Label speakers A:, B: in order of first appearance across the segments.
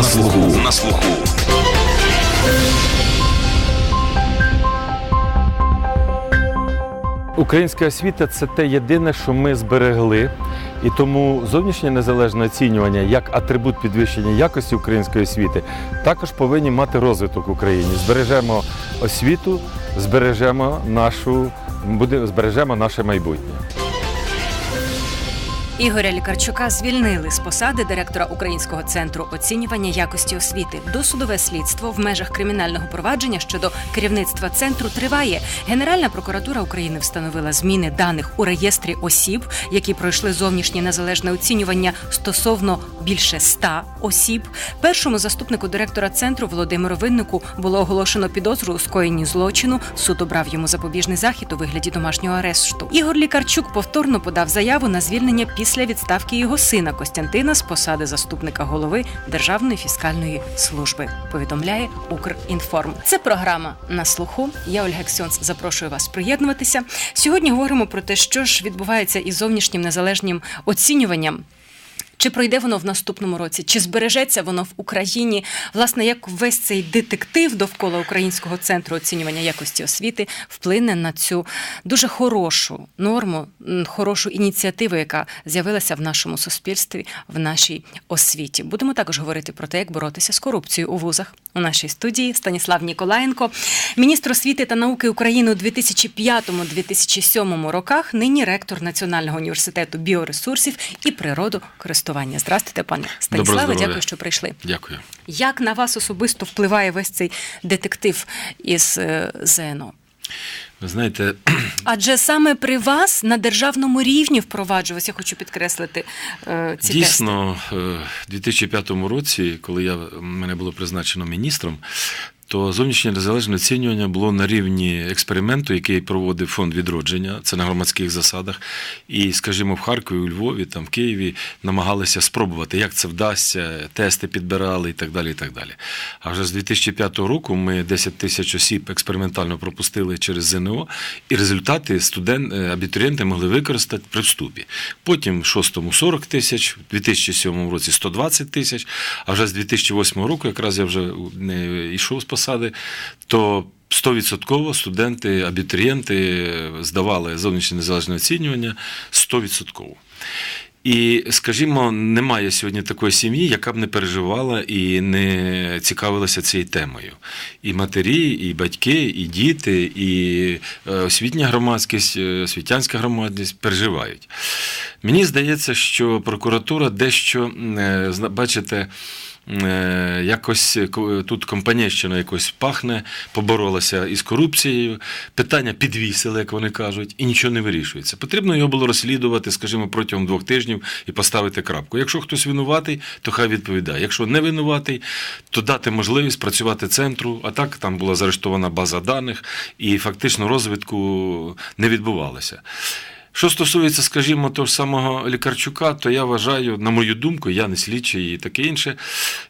A: На слуху. На слуху.
B: Українська освіта це те єдине, що ми зберегли, і тому зовнішнє незалежне оцінювання як атрибут підвищення якості української освіти також повинні мати розвиток в Україні. Збережемо освіту, збережемо нашу збережемо наше майбутнє.
C: Ігоря Лікарчука звільнили з посади директора Українського центру оцінювання якості освіти. Досудове слідство в межах кримінального провадження щодо керівництва центру триває. Генеральна прокуратура України встановила зміни даних у реєстрі осіб, які пройшли зовнішнє незалежне оцінювання стосовно більше ста осіб. Першому заступнику директора центру Володимиру Виннику було оголошено підозру у скоєнні злочину. Суд обрав йому запобіжний захід у вигляді домашнього арешту. Ігор Лікарчук повторно подав заяву на звільнення після відставки його сина Костянтина з посади заступника голови Державної фіскальної служби. Повідомляє Укрінформ. Це програма на слуху. Я Ольга Ксьонц запрошую вас приєднуватися. Сьогодні говоримо про те, що ж відбувається із зовнішнім незалежним оцінюванням. Чи пройде воно в наступному році, чи збережеться воно в Україні? Власне, як весь цей детектив довкола Українського центру оцінювання якості освіти вплине на цю дуже хорошу норму, хорошу ініціативу, яка з'явилася в нашому суспільстві, в нашій освіті. Будемо також говорити про те, як боротися з корупцією у вузах. У нашій студії Станіслав Ніколаєнко, міністр освіти та науки України у 2005-2007 роках. Нині ректор Національного університету біоресурсів і природокористування. Здравствуйте, пане Станіславе. Дякую, що прийшли.
D: Дякую.
C: Як на вас особисто впливає весь цей детектив із е, ЗНО?
D: Ви знаєте,
C: Адже саме при вас на державному рівні впроваджувався, я хочу підкреслити е, ці тести.
D: дійсно, е, в 2005 році, коли я, мене було призначено міністром, то зовнішнє незалежне оцінювання було на рівні експерименту, який проводив фонд відродження, це на громадських засадах. І, скажімо, в Харкові, у Львові, там в Києві намагалися спробувати, як це вдасться, тести підбирали і так далі. І так далі. А вже з 2005 року ми 10 тисяч осіб експериментально пропустили через ЗНО, і результати студент, е, абітурієнти могли використати при вступі. Потім в 6-му 40 тисяч, в 2007 році 120 тисяч, а вже з 2008 року, якраз я вже не йшов з посади, то 100% студенти, абітурієнти здавали зовнішнє незалежне оцінювання 100%. І, скажімо, немає сьогодні такої сім'ї, яка б не переживала і не цікавилася цією темою. І матері, і батьки, і діти, і е, освітня громадськість, е, освітянська громадськість переживають. Мені здається, що прокуратура дещо, е, бачите, якось тут компанійщина якось пахне, поборолася із корупцією, питання підвісили, як вони кажуть, і нічого не вирішується. Потрібно його було розслідувати, скажімо, протягом двох тижнів і поставити крапку. Якщо хтось винуватий, то хай відповідає. Якщо не винуватий, то дати можливість працювати центру. А так там була заарештована база даних, і фактично розвитку не відбувалося. Що стосується, скажімо, того ж самого Лікарчука, то я вважаю, на мою думку, я не слідчий і таке інше.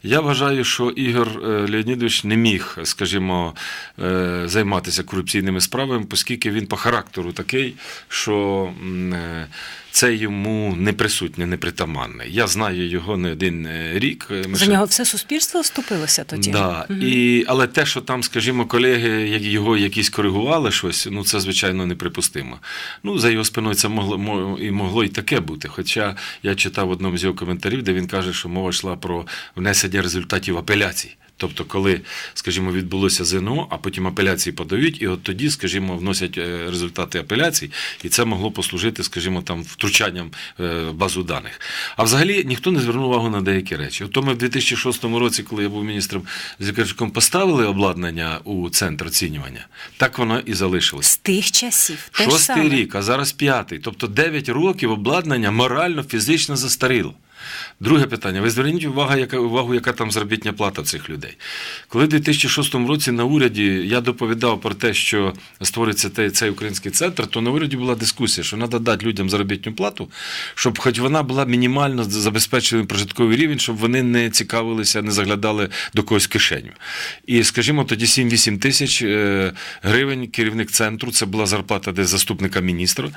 D: Я вважаю, що Ігор е, Леонідович не міг, скажімо, е, займатися корупційними справами, оскільки він по характеру такий, що е, це йому не присутнє, не притаманне. Я знаю його не один е, рік. Ми
C: За
D: ще-
C: нього все суспільство вступилося тоді.
D: Да.
C: Мгм.
D: І, але те, що там, скажімо, колеги як його якісь коригували щось, ну це звичайно неприпустимо. Ну, за його спиною це могло мо- і могло і таке бути. Хоча я читав в одному з його коментарів, де він каже, що мова йшла про внесення результатів апеляцій. Тобто, коли, скажімо, відбулося ЗНО, а потім апеляції подають, і от тоді, скажімо, вносять е, результати апеляцій, і це могло послужити, скажімо, там втручанням е, в базу даних. А взагалі ніхто не звернув увагу на деякі речі. От то ми в 2006 році, коли я був міністром з Лікарчуком, поставили обладнання у центр оцінювання, так воно і залишилось.
C: З тих часів.
D: Шостий рік, а зараз п'ятий. Тобто 9 років обладнання морально, фізично застаріло. Друге питання. Ви зверніть увагу, яка, увагу, яка там заробітня плата цих людей. Коли в 2006 році на уряді я доповідав про те, що створиться те- цей український центр, то на уряді була дискусія, що треба дати людям заробітну плату, щоб хоч вона була мінімально забезпечена прожитковий рівень, щоб вони не цікавилися, не заглядали до когось в кишеню. І, скажімо, тоді 7-8 тисяч е, гривень керівник центру, це була зарплата десь заступника міністра,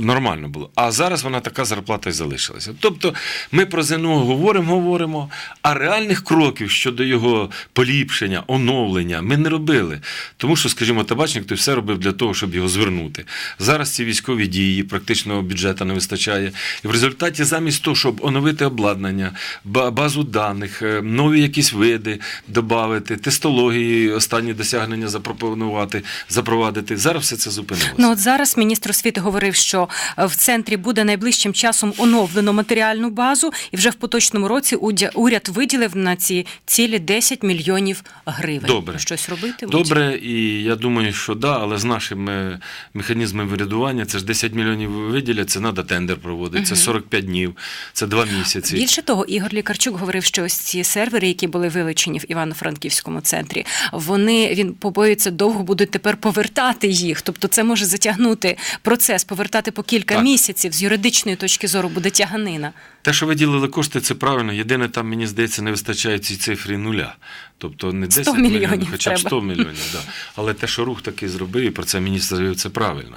D: нормально було. А зараз вона така зарплата і залишилася. Тобто Ми про ЗНО говоримо, говоримо, а реальних кроків щодо його поліпшення, оновлення ми не робили. Тому що, скажімо, табачник той все робив для того, щоб його звернути. Зараз ці військові дії, практично бюджету не вистачає. І в результаті, замість того, щоб оновити обладнання, ба- базу даних, е, нові якісь види додати, тестології, останні досягнення запропонувати, запровадити. Зараз все це зупинилося.
C: Ну от зараз міністр освіти говорив, що е, в центрі буде найближчим часом оновлено матеріальну базу, і вже в поточному році уряд виділив на ці цілі 10 мільйонів гривень.
D: Добре.
C: Щось робити?
D: Добре, і я думаю, що да, але з нашими механізмами врядування це ж 10 мільйонів виділять, це треба тендер проводити, це 45 днів, це 2 місяці.
C: Більше того, Ігор Лікарчук говорив, що ось ці сервери, які були вилучені в Івано-Франківському центрі, вони він побоюється довго будуть тепер повертати їх. Тобто, це може затягнути процес, повертати по кілька
D: Так.
C: місяців. З юридичної точки зору буде тяганина.
D: Те, що виділили кошти, це правильно. Єдине, там, мені здається, не вистачає цій цифрі нуля. Тобто не 10
C: 100
D: мільйонів,
C: мільйонів
D: хоча б
C: треба.
D: 100 мільйонів. Да. Але те, що рух такий зробив, і про це міністр це правильно.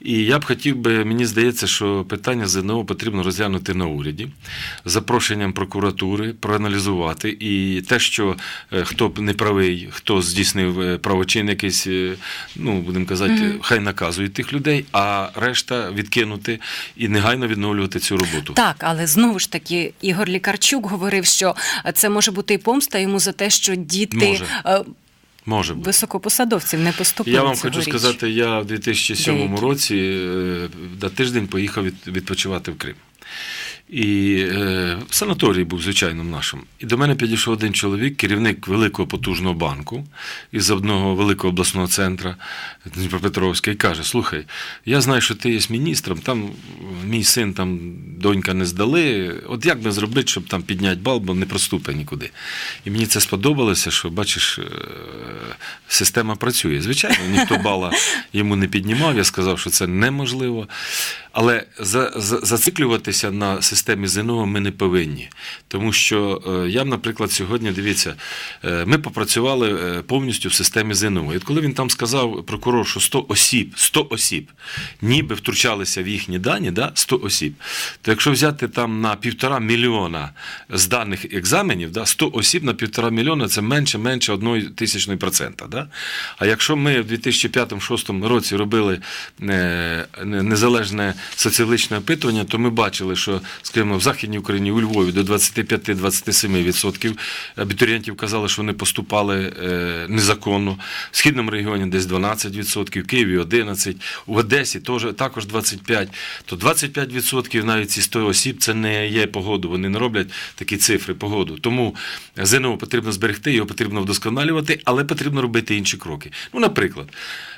D: І я б хотів би, мені здається, що питання ЗНО потрібно розглянути на уряді з запрошенням прокуратури, проаналізувати. І те, що е, хто б не правий, хто здійснив е, правочин якийсь, е, ну, будемо казати, хай наказують тих людей, а решта відкинути і негайно відновлювати цю роботу.
C: Так, але знову ж таки, Ігор Лікарчук говорив, що це може бути і помста йому за те, що діти
D: Може.
C: е,
D: Може бути.
C: високопосадовців не поступили.
D: Я вам хочу
C: цьогоріч.
D: сказати, я в 2007
C: Деякі.
D: році е, на тиждень поїхав від- відпочивати в Крим. І е, в санаторії був звичайним нашим. І до мене підійшов один чоловік, керівник великого потужного банку із одного великого обласного центру Дніпропетровська, і каже: Слухай, я знаю, що ти є міністром, там мій син, там донька не здали. От як би зробити, щоб там підняти бал, бо не проступить нікуди. І мені це сподобалося, що бачиш, е, система працює. Звичайно, ніхто бала йому не піднімав. Я сказав, що це неможливо. Але за, за, зациклюватися на системі ЗНО ми не повинні. Тому що е, я, наприклад, сьогодні дивіться, е, ми попрацювали е, повністю в системі ЗНО. І коли він там сказав прокурор, що 100 осіб, 100 осіб, ніби втручалися в їхні дані, да, 100 осіб, то якщо взяти там на півтора мільйона зданих екзаменів, да, 100 осіб на півтора мільйона це менше менше одної тисячної процента. Да? А якщо ми в 2005-2006 році робили незалежне соціологічне опитування, то ми бачили, що, скажімо, в Західній Україні у Львові до 25-27% абітурієнтів казали, що вони поступали е, незаконно. В східному регіоні десь 12%, в Києві 11%, в Одесі також 25%. То 25% навіть ці 100 осіб це не є погоду. Вони не роблять такі цифри погоду. Тому ЗНО потрібно зберегти, його потрібно вдосконалювати, але потрібно робити інші кроки. Ну, наприклад,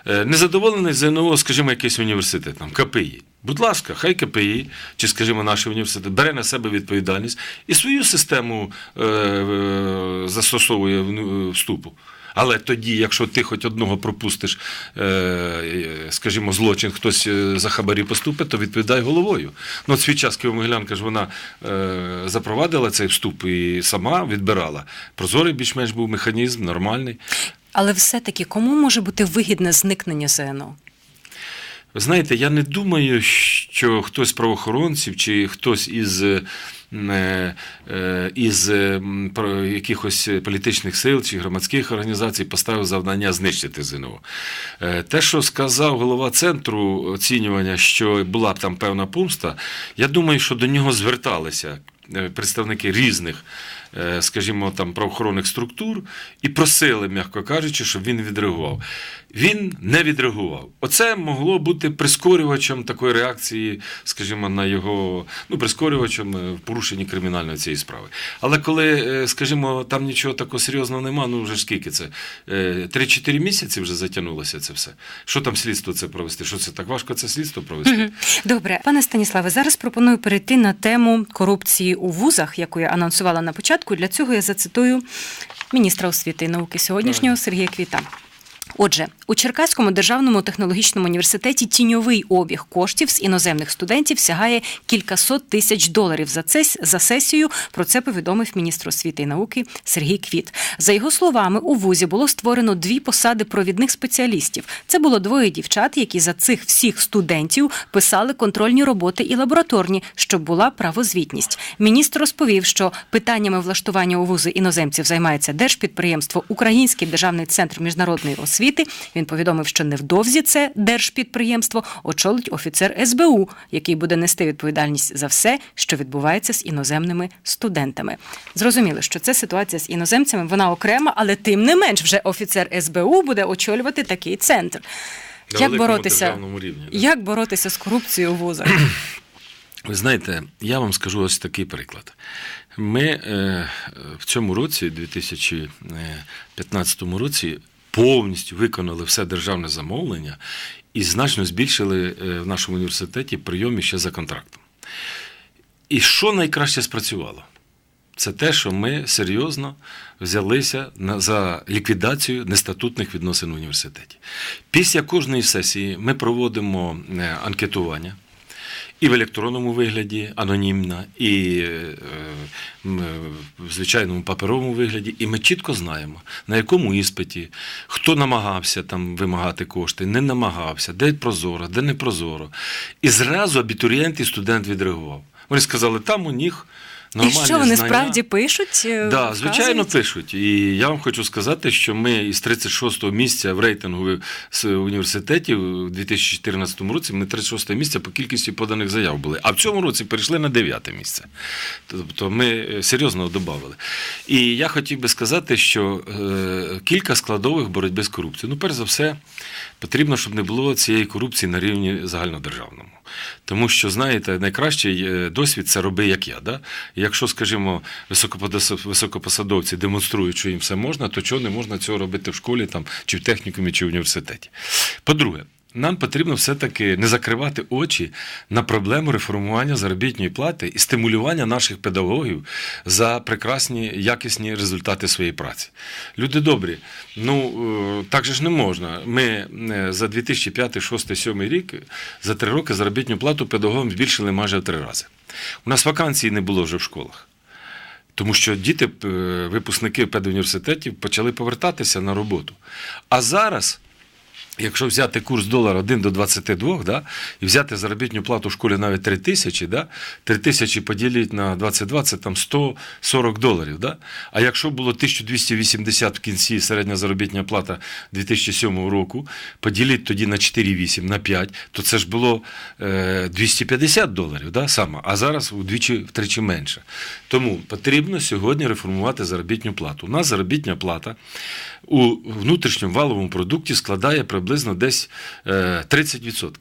D: е, незадоволений ЗНО, скажімо, якийсь університет, там КПІ. Будь ласка, хай КПІ, чи, скажімо, наш університет бере на себе відповідальність і свою систему е, е, застосовує в- вступу. Але тоді, якщо ти хоч одного пропустиш, е, е, скажімо, злочин, хтось е, за хабарі поступить, то відповідай головою. Ну, от свій час Києво-Могилянка ж вона е, запровадила цей вступ і сама відбирала. Прозорий більш-менш був механізм, нормальний.
C: Але все-таки кому може бути вигідне зникнення ЗНО?
D: Знаєте, я не думаю, що хтось з правоохоронців чи хтось із. е, е, Із е, про- якихось політичних сил чи громадських організацій поставив завдання знищити ЗНО. Те, що сказав голова центру оцінювання, що була б там певна помста, я думаю, що до нього зверталися представники різних, скажімо, там правоохоронних структур і просили, м'яко кажучи, щоб він відреагував. Він не відреагував. Оце могло бути прискорювачем такої реакції, скажімо, на його ну, прискорювачем е, в порушенні кримінальної цієї справи. Але коли, е, скажімо, там нічого такого серйозного нема, ну вже скільки це? Е, 3-4 місяці вже затягнулося це все. Що там слідство це провести? Що це так важко це слідство провести?
C: Добре, пане Станіславе, зараз пропоную перейти на тему корупції у вузах, яку я анонсувала на початку. Для цього я зацитую міністра освіти і науки сьогоднішнього Сергія Квіта. Отже, у Черкаському державному технологічному університеті тіньовий обіг коштів з іноземних студентів сягає кількасот тисяч доларів за це за сесію. Про це повідомив міністр освіти і науки Сергій Квіт. За його словами, у вузі було створено дві посади провідних спеціалістів. Це було двоє дівчат, які за цих всіх студентів писали контрольні роботи і лабораторні, щоб була правозвітність. Міністр розповів, що питаннями влаштування у вузи іноземців займається держпідприємство Український державний центр міжнародної освіти. Він повідомив, що невдовзі це держпідприємство очолить офіцер СБУ, який буде нести відповідальність за все, що відбувається з іноземними студентами. Зрозуміло, що це ситуація з іноземцями, вона окрема, але тим не менш, вже офіцер СБУ буде очолювати такий центр.
D: На
C: Як боротися,
D: рівні, да.
C: як боротися з корупцією у вузах?
D: Ви знаєте, я вам скажу ось такий приклад. Ми е, в цьому році, 2015 році, повністю виконали все державне замовлення і значно збільшили е, в нашому університеті прийом ще за контрактом. І що найкраще спрацювало? Це те, що ми серйозно взялися за ліквідацію нестатутних відносин в університеті. Після кожної сесії ми проводимо е, анкетування і в електронному вигляді анонімно, і е, в звичайному паперовому вигляді. І ми чітко знаємо, на якому іспиті, хто намагався там вимагати кошти, не намагався, де прозоро, де не прозоро. І зразу абітурієнт і студент відреагував. Вони сказали, там у них
C: І що вони
D: знання.
C: справді пишуть? е,
D: Да, звичайно, пишуть. І я вам хочу сказати, що ми із 36-го місця в рейтингу з університетів у 2014 році ми 36 місце по кількості поданих заяв були. А в цьому році перейшли на 9 місце. Тобто ми е, серйозно додавали. І я хотів би сказати, що е, кілька складових боротьби з корупцією. Ну, перш за все, потрібно, щоб не було цієї корупції на рівні загальнодержавному. Тому що, знаєте, найкращий е, досвід це роби, як я. Да? Якщо, скажімо, високопосадовці демонструють, що їм все можна, то чого не можна цього робити в школі там, чи в технікумі, чи в університеті? По-друге, нам потрібно все-таки не закривати очі на проблему реформування заробітної плати і стимулювання наших педагогів за прекрасні якісні результати своєї праці. Люди добрі, ну е, так же ж не можна. Ми е, за 2005, 2006, 2007 рік за три роки заробітну плату педагогам збільшили майже в три рази. У нас вакансій не було вже в школах. Тому що діти, е, випускники педуніверситетів, почали повертатися на роботу. А зараз, якщо взяти курс долара 1 до 22, да, і взяти заробітну плату в школі навіть 3 тисячі, да, 3 тисячі поділити на 22, це там 140 доларів. Да? А якщо було 1280 в кінці середня заробітна плата 2007 року, поділити тоді на 4,8, на 5, то це ж було е, 250 доларів да, саме, а зараз удвічі втричі менше. Тому потрібно сьогодні реформувати заробітну плату. У нас заробітна плата у внутрішньому валовому продукті складає приблизно десь е, 30%.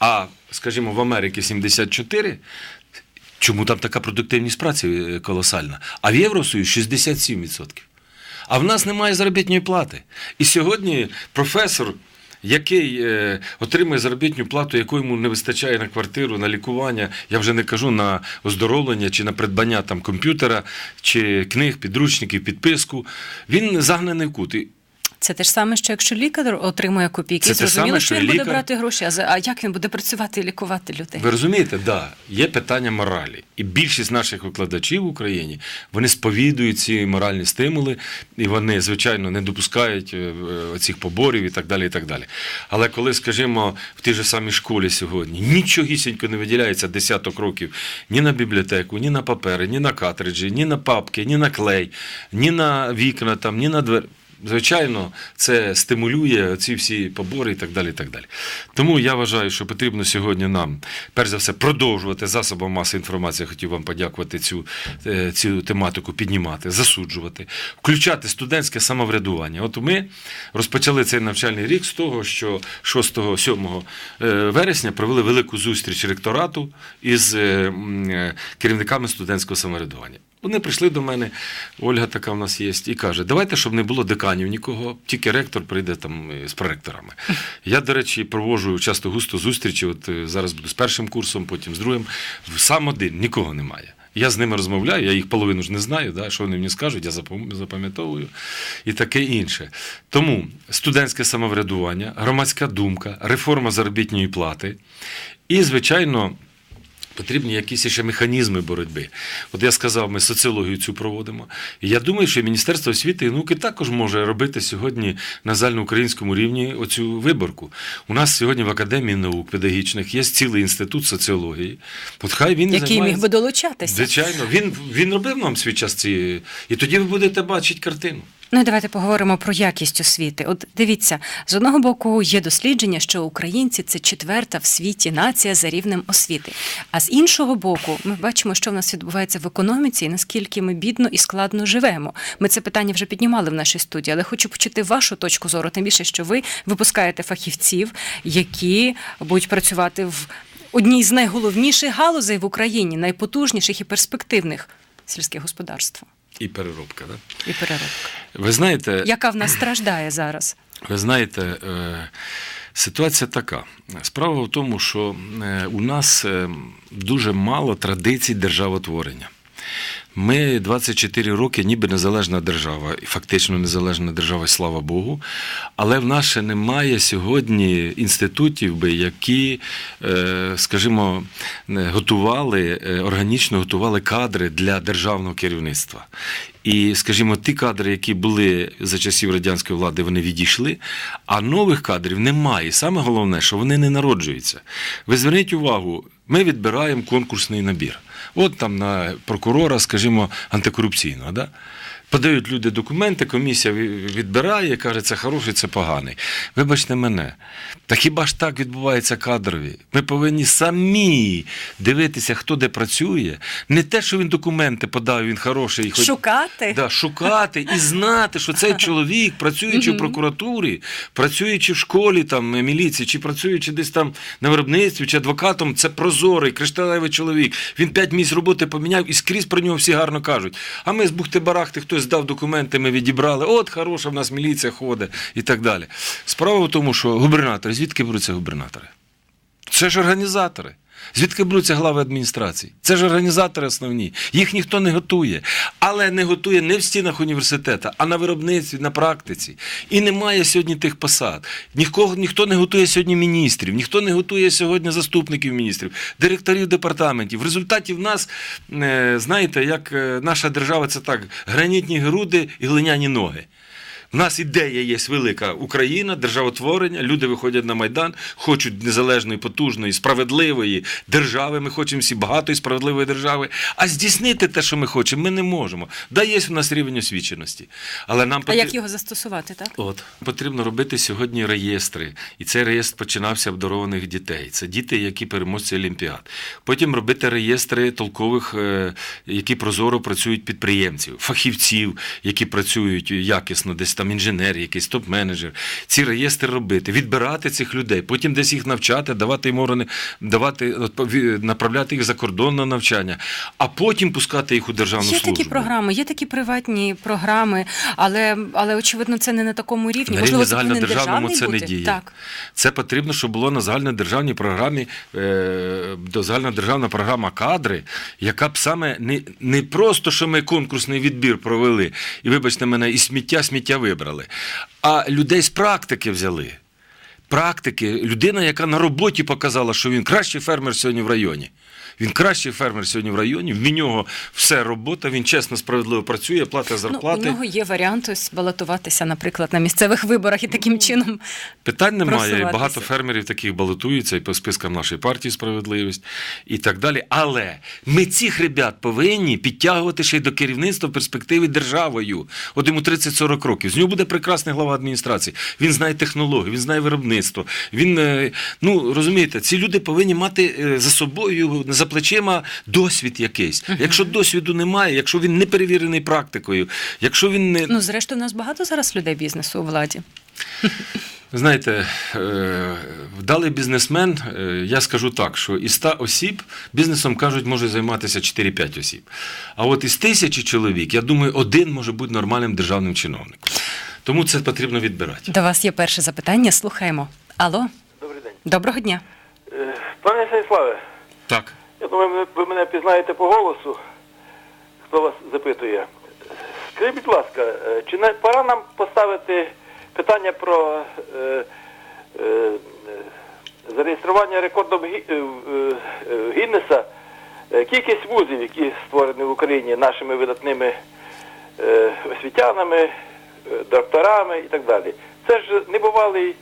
D: А, скажімо, в Америці 74%. Чому там така продуктивність праці е, колосальна? А в Євросоюзі 67%. А в нас немає заробітної плати. І сьогодні професор, який е, отримує заробітну плату, яку йому не вистачає на квартиру, на лікування, я вже не кажу на оздоровлення чи на придбання там комп'ютера, чи книг, підручників, підписку, він загнаний в кут.
C: Це те ж саме, що якщо лікар отримує копійки,
D: Це те
C: зрозуміло,
D: саме,
C: що
D: що
C: він
D: і
C: буде
D: лікар.
C: брати гроші. А за- А як він буде працювати і лікувати людей?
D: Ви розумієте, да, є питання моралі. І більшість наших викладачів в Україні вони сповідують ці моральні стимули, і вони, звичайно, не допускають е, е, цих поборів і так далі. і так далі. Але коли, скажімо, в тій же самій школі сьогодні нічогісінько не виділяється десяток років ні на бібліотеку, ні на папери, ні на картриджі, ні на папки, ні на клей, ні на вікна, там, ні на двері. Звичайно, це стимулює ці всі побори і так далі. і так далі. Тому я вважаю, що потрібно сьогодні нам, перш за все, продовжувати засобам масової інформації. Я хотів вам подякувати цю, е, цю тематику, піднімати, засуджувати, включати студентське самоврядування. От ми розпочали цей навчальний рік з того, що 6-7 вересня провели велику зустріч ректорату із е, е, керівниками студентського самоврядування. Вони прийшли до мене, Ольга така в нас є, і каже: давайте, щоб не було деканів нікого, тільки ректор прийде там е, з проректорами. Я, до речі, проводжу часто густо зустрічі. От е, зараз буду з першим курсом, потім з другим. Сам один, нікого немає. Я з ними розмовляю, я їх половину ж не знаю, да, що вони мені скажуть, я запам'ятовую і таке інше. Тому студентське самоврядування, громадська думка, реформа заробітної плати і, звичайно, Потрібні якісь ще механізми боротьби. От я сказав, ми соціологію цю проводимо. І я думаю, що Міністерство освіти і науки також може робити сьогодні на загальноукраїнському рівні оцю виборку. У нас сьогодні в Академії наук педагогічних є цілий інститут соціології. От хай він
C: Який міг би долучатися.
D: Звичайно, він, він робив нам свій час ці. І тоді ви будете бачити картину.
C: Ну і давайте поговоримо про якість освіти. От дивіться, з одного боку є дослідження, що українці це четверта в світі нація за рівнем освіти. А з іншого боку, ми бачимо, що в нас відбувається в економіці, і наскільки ми бідно і складно живемо. Ми це питання вже піднімали в нашій студії, але хочу почути вашу точку зору, тим більше, що ви випускаєте фахівців, які будуть працювати в одній з найголовніших галузей в Україні, найпотужніших і перспективних сільське господарство
D: І переробка. Да?
C: і переробка.
D: Ви знаєте,
C: яка в нас страждає зараз.
D: Ви знаєте, е, ситуація така. Справа в тому, що е, у нас е, дуже мало традицій державотворення. Ми 24 роки, ніби незалежна держава, і фактично незалежна держава, слава Богу. Але в нас ще немає сьогодні інститутів, би, які, е, скажімо, готували, е, органічно готували кадри для державного керівництва. І, скажімо, ті кадри, які були за часів радянської влади, вони відійшли, а нових кадрів немає. Саме головне, що вони не народжуються. Ви зверніть увагу, ми відбираємо конкурсний набір. От там на прокурора, скажімо, антикорупційного. Да? Подають люди документи, комісія відбирає, каже, це хороший, це поганий. Вибачте мене, та хіба ж так відбувається кадрові? Ми повинні самі дивитися, хто де працює. Не те, що він документи подав, він хороший. хоч-
C: Шукати.
D: Да, шукати і знати, що цей чоловік, працюючи в прокуратурі, працюючи в школі, там, міліції, чи працюючи десь там на виробництві, чи адвокатом, це прозорий, кришталевий чоловік. Він п'ять місць роботи поміняв і скрізь про нього всі гарно кажуть. А ми з бухти-барахти, хтось здав документи, ми відібрали. От хороша в нас міліція ходить і так далі. Справа в тому, що губернатори, звідки беруться губернатори? Це ж організатори. Звідки беруться глави адміністрації? Це ж організатори основні. Їх ніхто не готує. Але не готує не в стінах університету, а на виробництві, на практиці. І немає сьогодні тих посад. Ніхто, ніхто не готує сьогодні міністрів, ніхто не готує сьогодні заступників міністрів, директорів департаментів. В результаті в нас, е, знаєте, як е, наша держава, це так: гранітні груди і глиняні ноги. В нас ідея є велика Україна, державотворення. Люди виходять на майдан, хочуть незалежної, потужної, справедливої держави. Ми хочемо всі багатої справедливої держави. А здійснити те, що ми хочемо, ми не можемо. Да, є в нас рівень освіченості. Але нам
C: А як його застосувати, так?
D: От потрібно робити сьогодні реєстри, і цей реєстр починався обдарованих дітей. Це діти, які переможці олімпіад. Потім робити реєстри толкових, е, які прозоро працюють підприємців, фахівців, які працюють якісно, десь там інженер, якийсь топ-менеджер. Ці реєстри робити, відбирати цих людей, потім десь їх навчати, давати їм органи, давати направляти їх за кордон на навчання, а потім пускати їх у державну
C: Є
D: службу.
C: такі програми, є такі приватні програми, але, але очевидно, це не на такому рівні.
D: На
C: Можливо,
D: рівні загальнодержавному це
C: бути?
D: не діє.
C: Так.
D: Це потрібно, щоб було на загальнодержавній програмі, е, загальнодержавна програма кадри, яка б саме не, не просто, що ми конкурсний відбір провели, і вибачте мене, і сміття сміття вибрали, а людей з практики взяли. Практики, людина, яка на роботі показала, що він кращий фермер сьогодні в районі. Він кращий фермер сьогодні в районі, в нього все робота, він чесно, справедливо працює, платить
C: Ну, у нього є варіант ось балотуватися, наприклад, на місцевих виборах і таким чином.
D: Питань немає. Багато фермерів таких балотуються і по спискам нашої партії справедливість і так далі. Але ми цих ребят повинні підтягувати ще й до керівництва в перспективі державою. От йому 30-40 років. З нього буде прекрасний глава адміністрації. Він знає технології, він знає виробництво. Він е, ну розумієте, ці люди повинні мати е, за собою за плечима досвід якийсь. Якщо досвіду немає, якщо він не перевірений практикою, якщо він не
C: Ну, зрештою, у нас багато зараз людей бізнесу у владі.
D: Знаєте, е, вдалий бізнесмен, е, я скажу так, що із 100 осіб бізнесом кажуть, може займатися 4-5 осіб. А от із тисячі чоловік, я думаю, один може бути нормальним державним чиновником. Тому це потрібно відбирати.
C: До вас є перше запитання. Слухаємо. Алло,
A: Добрий день.
C: доброго дня.
A: Е, Пане Станіславе,
D: Так.
A: Я думаю, ви- мене пізнаєте по голосу. хто вас запитує. Скажіть, будь ласка, е, чи не пора нам поставити питання про е, е, е, зареєстрування рекордом е, Гіннеса кількість вузів, які створені в Україні нашими видатними е, освітянами, докторами і так далі. Це ж небувалий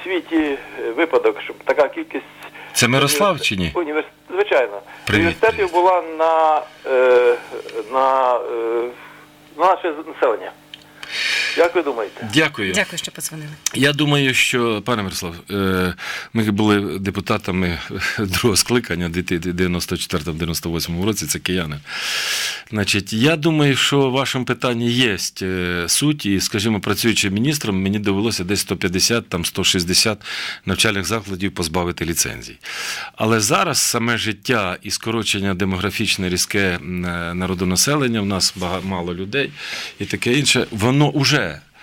A: в світі випадок, щоб така кількість
D: Це Мирослав чи ні?
A: Універс... Звичайно.
D: Привіт,
A: Університетів
D: привіт.
A: була на, е, на, е, на наше населення. Як ви думаєте?
D: Дякую.
C: Дякую, що подзвонили.
D: Я думаю, що, пане Мирослав, е, ми були депутатами другого скликання 94-98 році, це кияни. Значить, я думаю, що в вашому питанні є е, суть, і, скажімо, працюючи міністром, мені довелося десь 150, там 160 навчальних закладів позбавити ліцензій. Але зараз саме життя і скорочення демографічне різке е, народонаселення, в нас мало людей і таке інше, воно вже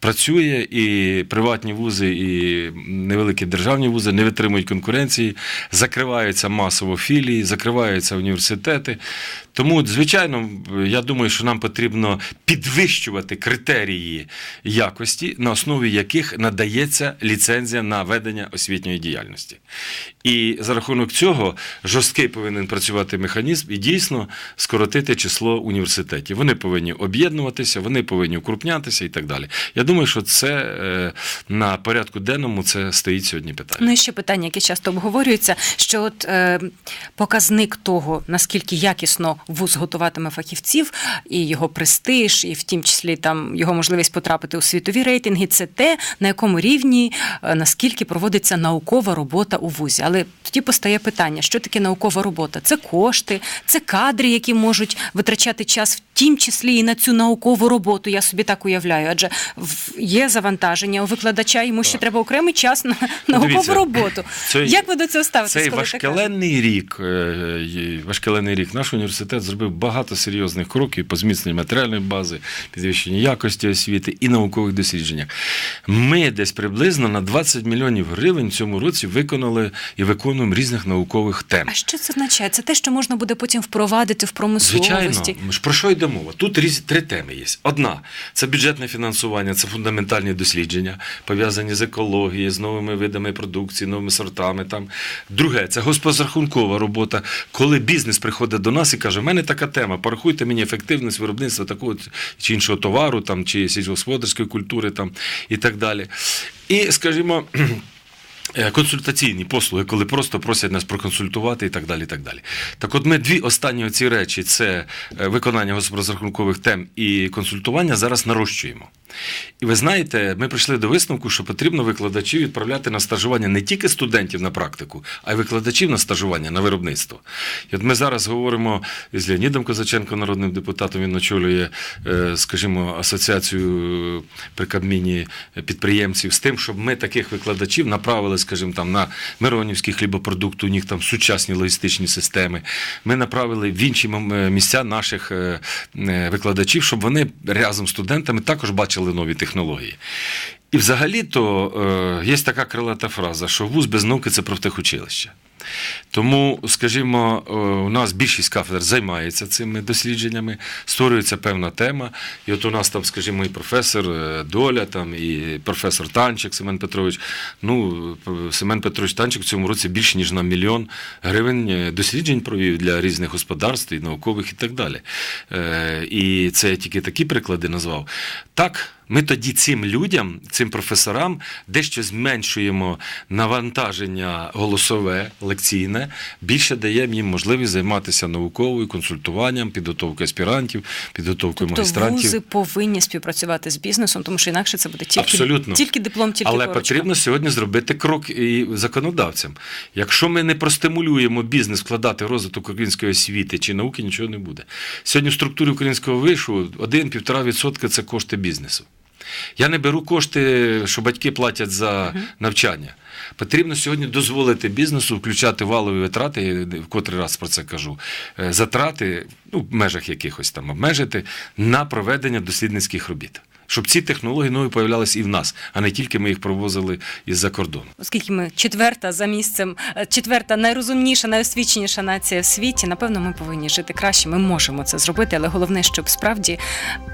D: працює, і приватні вузи, і невеликі державні вузи не витримують конкуренції, закриваються масово філії, закриваються університети. Тому, звичайно, я думаю, що нам потрібно підвищувати критерії якості, на основі яких надається ліцензія на ведення освітньої діяльності. І за рахунок цього жорсткий повинен працювати механізм і дійсно скоротити число університетів. Вони повинні об'єднуватися, вони повинні укрупнятися і так далі. Я думаю, що це е, на порядку денному це стоїть сьогодні питання.
C: Ну і ще питання, яке часто обговорюється, що от е, показник того, наскільки якісно вуз готуватиме фахівців, і його престиж, і в тім числі там його можливість потрапити у світові рейтинги, це те, на якому рівні е, наскільки проводиться наукова робота у вузі. Але тоді постає питання: що таке наукова робота? Це кошти, це кадри, які можуть витрачати час в тім числі і на цю наукову роботу. Я собі так уявляю, адже в- є завантаження у викладача, йому ще треба окремий час на наукову роботу.
D: це-
C: Як ви до цього ставитесь?
D: Цей важкеленний рік, е, важкеленний рік, наш університет зробив багато серйозних кроків по зміцненню матеріальної бази, підвищенню якості освіти і наукових дослідженнях. Ми десь приблизно на 20 мільйонів гривень в цьому році виконали і виконуємо різних наукових тем.
C: А що це означає? Це те, що можна буде потім впровадити в
D: Звичайно,
C: промисловості.
D: Ми ж про що йде мова? Тут різ, три теми є. Одна це бюджетне фінансування, це фундаментальні дослідження, пов'язані з екологією, з новими видами продукції, новими сортами. Там. Друге, це госпозрахункова робота, коли бізнес приходить до нас і каже: в мене така тема, порахуйте мені ефективність виробництва такого чи іншого товару, там, чи сільськогосподарської культури там, і так далі. І, скажімо, Консультаційні послуги, коли просто просять нас проконсультувати і так далі. і Так далі. Так от ми дві останні ці речі це е, виконання госпрозрахункових тем і консультування зараз нарощуємо. І ви знаєте, ми прийшли до висновку, що потрібно викладачів відправляти на стажування не тільки студентів на практику, а й викладачів на стажування на виробництво. І от ми зараз говоримо з Леонідом Козаченко, народним депутатом. Він очолює, е, скажімо, асоціацію при Кабміні підприємців з тим, щоб ми таких викладачів направили, скажімо, там на Миронівський хлібопродукт, у них там сучасні логістичні системи. Ми направили в інші місця наших е, е, викладачів, щоб вони разом з студентами також бачили нові технології. І взагалі-то е, є така крилата фраза, що вуз без науки це профтехучилище. Тому, скажімо, е, у нас більшість кафедр займається цими дослідженнями, створюється певна тема. І от у нас там, скажімо, і професор е, Доля, там, і професор Танчик Семен Петрович. Ну, Семен Петрович Танчик в цьому році більше ніж на мільйон гривень е, досліджень провів для різних господарств і наукових і так далі. І це я тільки такі приклади назвав. Так. Ми тоді цим людям, цим професорам, дещо зменшуємо навантаження голосове, лекційне, більше даємо їм можливість займатися науковою консультуванням, підготовкою аспірантів, підготовкою
C: Тобто
D: магістрантів.
C: вузи повинні співпрацювати з бізнесом, тому що інакше це буде тільки,
D: Абсолютно.
C: тільки диплом, тільки
D: Але
C: корочка.
D: потрібно сьогодні зробити крок і законодавцям. Якщо ми не простимулюємо бізнес вкладати в розвиток української освіти чи науки, нічого не буде. Сьогодні в структурі українського вишу 1-1,5% це кошти бізнесу. Я не беру кошти, що батьки платять за навчання. Потрібно сьогодні дозволити бізнесу включати валові витрати, я в котрий раз про це кажу, е, затрати ну, в межах якихось там обмежити на проведення дослідницьких робіт. Щоб ці технології нові появлялися і в нас, а не тільки ми їх провозили із-за кордону.
C: Оскільки ми четверта за місцем, е, четверта найрозумніша, найосвіченіша нація в світі, напевно, ми повинні жити краще. Ми можемо це зробити, але головне, щоб справді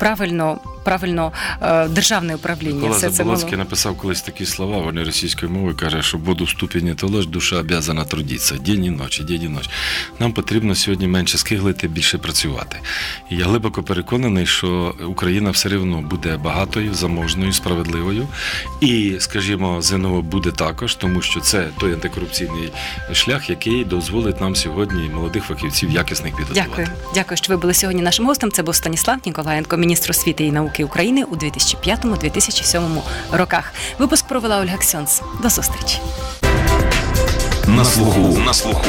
C: правильно, правильно е, державне управління все це
D: Заболоцький написав колись такі слова, вони російською мовою каже, що буду в ступені то ложь, душа обязана трудитися день і ночі, день і ночі. Нам потрібно сьогодні менше скиглити, більше працювати. І я глибоко переконаний, що Україна все рівно буде багатою, заможною, справедливою. І, скажімо, ЗНО буде також, тому що це той антикорупційний шлях, який дозволить нам сьогодні молодих фахівців якісних підготувати.
C: Дякую, дякую, що ви були сьогодні нашим гостем. Це був Станіслав Ніколаєнко, міністр освіти і науки України у 2005-2007 роках. Випуск провела Ольга Ксьонс. До зустрічі.
E: На слуху. На слуху.